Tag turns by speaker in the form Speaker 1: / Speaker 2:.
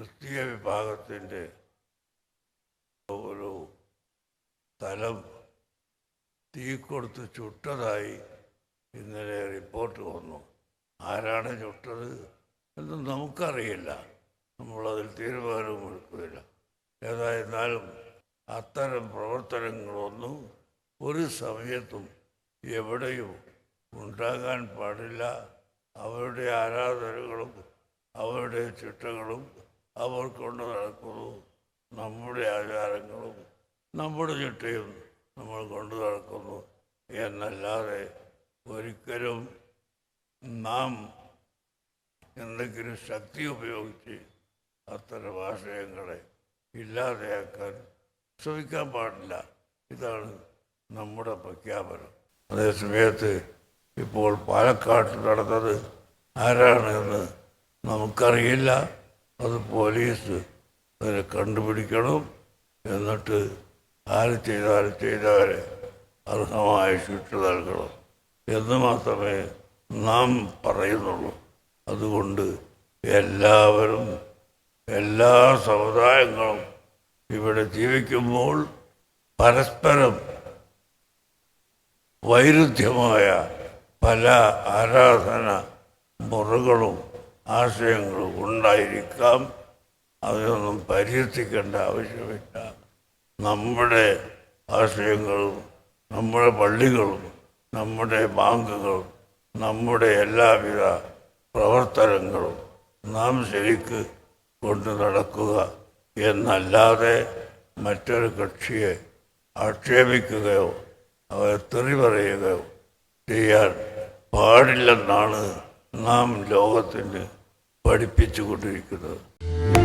Speaker 1: ക്രിസ്തീയ വിഭാഗത്തിന്റെ ഒരു സ്ഥലം തീ കൊടുത്ത് ചുട്ടതായി ഇന്നലെ റിപ്പോർട്ട് വന്നു. ആരാണ് ചുട്ടത് എന്ന് നമുക്കറിയില്ല. നമ്മളതിൽ തീരുമാനവും എടുക്കുകയില്ല ഏതായിരുന്നാലും അത്തരം പ്രവർത്തനങ്ങളൊന്നും ഒരു സമയത്തും എവിടെയും ഉണ്ടാകാൻ പാടില്ല. അവരുടെ ആരാധനകളും അവരുടെ ചിട്ടകളും അവർ കൊണ്ട് നടക്കുന്നു. നമ്മുടെ ആചാരങ്ങളും നമ്മുടെ ചിട്ടയും നമ്മൾ കൊണ്ടു നടക്കുന്നു. എന്നല്ലാതെ ഒരിക്കലും നാം എന്തെങ്കിലും ശക്തി ഉപയോഗിച്ച് അത്തരം ആശയങ്ങളെ ഇല്ലാതെയാക്കാൻ ശ്രമിക്കാൻ പാടില്ല. ഇതാണ് നമ്മുടെ പ്രഖ്യാപനം. അതേസമയത്ത് ഇപ്പോൾ പാലക്കാട്ട് നടന്നത് ആരാണെന്ന് നമുക്കറിയില്ല. അത് പോലീസ് അതിനെ കണ്ടുപിടിക്കണം എന്നിട്ട് ആര് ചെയ്താലും ചെയ്തവരെ അർഹമായ ശിക്ഷ നൽകണം എന്ന് മാത്രമേ നാം പറയുന്നുള്ളൂ. അതുകൊണ്ട് എല്ലാവരും എല്ലാ സമുദായങ്ങളും ഇവിടെ ജീവിക്കുമ്പോൾ പരസ്പരം വൈരുദ്ധ്യമായ പല ആരാധന മുറകളും ആശയങ്ങളും ഉണ്ടായിരിക്കാം. അതിനൊന്നും പരിഹസിക്കേണ്ട ആവശ്യമില്ല. നമ്മുടെ ആശയങ്ങളും നമ്മുടെ പള്ളികളും നമ്മുടെ ബാങ്കുകളും നമ്മുടെ എല്ലാവിധ പ്രവർത്തനങ്ങളും നാം ശരിക്ക് കൊണ്ടു നടക്കുക എന്നല്ലാതെ മറ്റൊരു കക്ഷിയെ ആക്ഷേപിക്കുകയോ അവരെ തെറി പറയുകയോ ചെയ്യാൻ പാടില്ലെന്നാണ് നാം ലോകത്തിന് പഠിപ്പിച്ചു കൊണ്ടിരിക്കുന്നത്